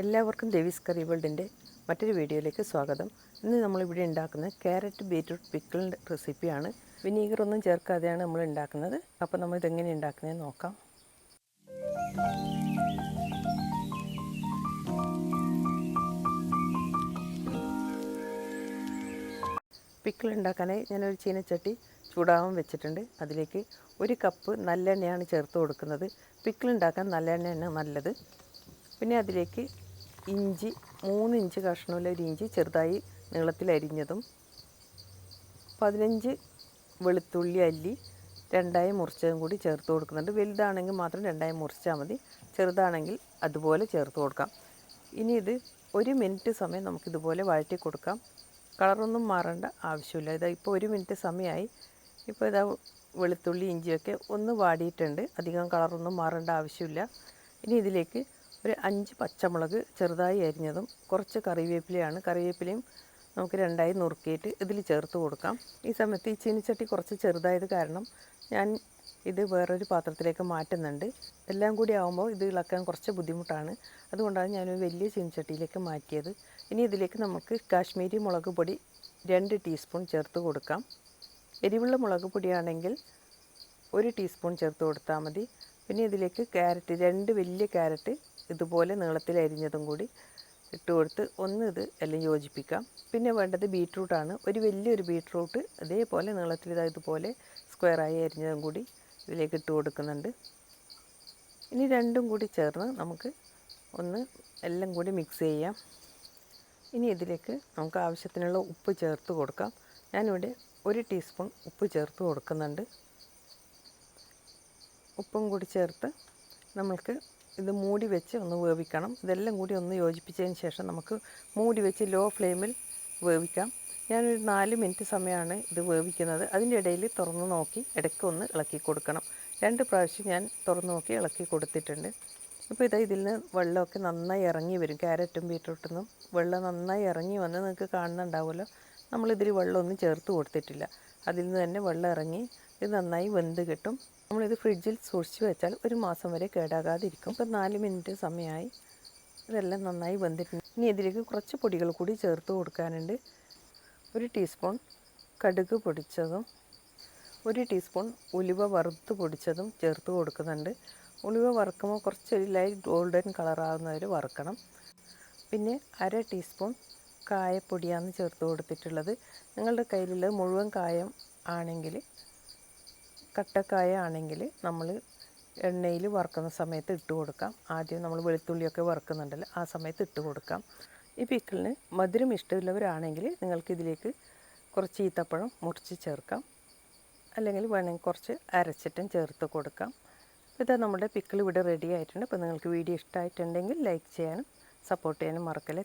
എല്ലാവർക്കും ദേവീസ് കറി വേൾഡിന്റെ മറ്റൊരു വീഡിയോയിലേക്ക് സ്വാഗതം. ഇന്ന് നമ്മളിവിടെ ഉണ്ടാക്കുന്നത് ക്യാരറ്റ് ബീറ്റ്റൂട്ട് പിക്കിൾ റെസിപ്പിയാണ്. വിനീഗറൊന്നും ചേർക്കാതെയാണ് നമ്മൾ ഉണ്ടാക്കുന്നത്. അപ്പോൾ നമ്മൾ ഇതെങ്ങനെ ഉണ്ടാക്കുന്നതെന്ന് നോക്കാം. പിക്കിൾ ഉണ്ടാക്കാനായി ഞാനൊരു ചീനച്ചട്ടി ചൂടാവാൻ വെച്ചിട്ടുണ്ട്. അതിലേക്ക് ഒരു കപ്പ് നല്ലെണ്ണയാണ് ചേർത്ത് കൊടുക്കുന്നത്. പിക്കിൾ ഉണ്ടാക്കാൻ നല്ലെണ്ണയാണ് നല്ലത്. പിന്നെ അതിലേക്ക് ഇഞ്ചി മൂന്ന് ഇഞ്ച് കഷ്ണമുള്ള ഒരു ഇഞ്ചി ചെറുതായി നീളത്തിൽ അരിഞ്ഞതും പതിനഞ്ച് വെളുത്തുള്ളി അല്ലി രണ്ടായി മുറിച്ചതും കൂടി ചേർത്ത് കൊടുക്കുന്നുണ്ട്. വലുതാണെങ്കിൽ മാത്രം രണ്ടായി മുറിച്ചാൽ മതി. ചെറുതാണെങ്കിൽ അതുപോലെ ചേർത്ത് കൊടുക്കാം. ഇനി ഇത് ഒരു മിനിറ്റ് സമയം നമുക്കിതുപോലെ വഴറ്റി കൊടുക്കാം. കളറൊന്നും മാറേണ്ട ആവശ്യമില്ല. ഇതാ ഇപ്പോൾ ഒരു മിനിറ്റ് സമയമായി. ഇപ്പോൾ ഇതാ വെളുത്തുള്ളി ഇഞ്ചിയൊക്കെ ഒന്ന് വാടിയിട്ടുണ്ട്. അധികം കളറൊന്നും മാറേണ്ട ആവശ്യമില്ല. ഇനി ഇതിലേക്ക് ഒരു അഞ്ച് പച്ചമുളക് ചെറുതായി അരിഞ്ഞതും കുറച്ച് കറിവേപ്പിലയാണ്. കറിവേപ്പിലയും നമുക്ക് രണ്ടായി നുറുക്കിയിട്ട് ഇതിൽ ചേർത്ത് കൊടുക്കാം. ഈ സമയത്ത് ഈ ചീനിച്ചട്ടി കുറച്ച് ചെറുതായത് കാരണം ഞാൻ ഇത് വേറൊരു പാത്രത്തിലേക്ക് മാറ്റുന്നുണ്ട്. എല്ലാം കൂടി ആകുമ്പോൾ ഇത് ഇളക്കാൻ കുറച്ച് ബുദ്ധിമുട്ടാണ്. അതുകൊണ്ടാണ് ഞാൻ വലിയ ചീനിച്ചട്ടിയിലേക്ക് മാറ്റിയത്. ഇനി ഇതിലേക്ക് നമുക്ക് കാശ്മീരി മുളക് പൊടി രണ്ട് ടീസ്പൂൺ ചേർത്ത് കൊടുക്കാം. എരിവുള്ള മുളക് പൊടിയാണെങ്കിൽ ഒരു ടീസ്പൂൺ ചേർത്ത് കൊടുത്താൽ മതി. പിന്നെ ഇതിലേക്ക് ക്യാരറ്റ് രണ്ട് വലിയ ക്യാരറ്റ് ഇതുപോലെ നീളത്തിൽ അരിഞ്ഞതും കൂടി ഇട്ട് കൊടുത്ത് ഒന്ന് ഇത് എല്ലാം യോജിപ്പിക്കാം. പിന്നെ വേണ്ടത് ബീട്രൂട്ടാണ് ഒരു വലിയൊരു ബീട്രൂട്ട് അതേപോലെ നീളത്തിൽ ഇതാ ഇതുപോലെ സ്ക്വയറായി അരിഞ്ഞതും കൂടി ഇതിലേക്ക് ഇട്ട് കൊടുക്കുന്നുണ്ട്. ഇനി രണ്ടും കൂടി ചേർന്ന് നമുക്ക് ഒന്ന് എല്ലാം കൂടി മിക്സ് ചെയ്യാം. ഇനി ഇതിലേക്ക് നമുക്ക് ആവശ്യത്തിനുള്ള ഉപ്പ് ചേർത്ത് കൊടുക്കാം. ഞാനിവിടെ ഒരു ടീസ്പൂൺ ഉപ്പ് ചേർത്ത് കൊടുക്കുന്നുണ്ട്. ഉപ്പും കൂടി ചേർത്ത് നമ്മൾക്ക് ഇത് മൂടി വെച്ച് ഒന്ന് വേവിക്കണം. ഇതെല്ലാം കൂടി ഒന്ന് യോജിപ്പിച്ചതിന് ശേഷം നമുക്ക് മൂടി വെച്ച് ലോ ഫ്ലെയിമിൽ വേവിക്കാം. ഞാനൊരു നാല് മിനിറ്റ് സമയമാണ് ഇത് വേവിക്കുന്നത്. അതിന്റെ ഇടയിൽ തുറന്ന് നോക്കി ഇടയ്ക്ക് ഒന്ന് ഇളക്കി കൊടുക്കണം. രണ്ട് പ്രാവശ്യം ഞാൻ തുറന്ന് നോക്കി ഇളക്കി കൊടുത്തിട്ടുണ്ട്. ഇപ്പോൾ ഇതാ ഇതിൽ നിന്ന് വെള്ളമൊക്കെ നന്നായി ഇറങ്ങി വരും. ക്യാരറ്റും ബീട്രൂട്ടിൽ വെള്ളം നന്നായി ഇറങ്ങി വന്ന് നിങ്ങൾക്ക് കാണുന്നുണ്ടാവുമല്ലോ. നമ്മളിതിൽ വെള്ളമൊന്നും ചേർത്ത് കൊടുത്തിട്ടില്ല. അതിൽ നിന്ന് തന്നെ വെള്ളം ഇറങ്ങി ഇത് നന്നായി വെന്ത് കിട്ടും. നമ്മളിത് ഫ്രിഡ്ജിൽ സൂക്ഷിച്ച് വെച്ചാൽ ഒരു മാസം വരെ കേടാകാതിരിക്കും. ഇപ്പോൾ നാല് മിനിറ്റ് സമയമായി ഇതെല്ലാം നന്നായി വെന്തിട്ടുണ്ട്. ഇനി ഇതിലേക്ക് കുറച്ച് പൊടികൾ കൂടി ചേർത്ത് കൊടുക്കാനുണ്ട്. ഒരു ടീസ്പൂൺ കടുക് പൊടിച്ചതും ഒരു ടീസ്പൂൺ ഉലുവ വറുത്ത് പൊടിച്ചതും ചേർത്ത് കൊടുക്കുന്നുണ്ട്. ഉലുവ വറുക്കുമ്പോൾ കുറച്ചൊരു ലൈറ്റ് ഗോൾഡൻ കളറാകുന്നവർ വറുക്കണം. പിന്നെ അര ടീസ്പൂൺ കായപ്പൊടിയാണ് ചേർത്ത് കൊടുത്തിട്ടുള്ളത്. നിങ്ങളുടെ കയ്യിലുള്ളത് മുഴുവൻ കായം ആണെങ്കിൽ കട്ടക്കായ ആണെങ്കിൽ നമ്മൾ എണ്ണയിൽ വറുക്കുന്ന സമയത്ത് ഇട്ട് കൊടുക്കാം. ആദ്യം നമ്മൾ വെളുത്തുള്ളിയൊക്കെ വറുക്കുന്നുണ്ടല്ലോ ആ സമയത്ത് ഇട്ട് കൊടുക്കാം. ഈ പിക്കിളിന് മധുരം ഇഷ്ടമുള്ളവരാണെങ്കിൽ നിങ്ങൾക്ക് ഇതിലേക്ക് കുറച്ച് ഈത്തപ്പഴം മുറിച്ച് ചേർക്കാം. അല്ലെങ്കിൽ വേണമെങ്കിൽ കുറച്ച് അരച്ചിട്ടും ചേർത്ത് കൊടുക്കാം. ഇതാ നമ്മുടെ പിക്കിൾ ഇവിടെ റെഡി ആയിട്ടുണ്ട്. അപ്പോൾ നിങ്ങൾക്ക് വീഡിയോ ഇഷ്ടമായിട്ടുണ്ടെങ്കിൽ ലൈക്ക് ചെയ്യാനും സപ്പോർട്ട് ചെയ്യാനും മറക്കല്ലേ.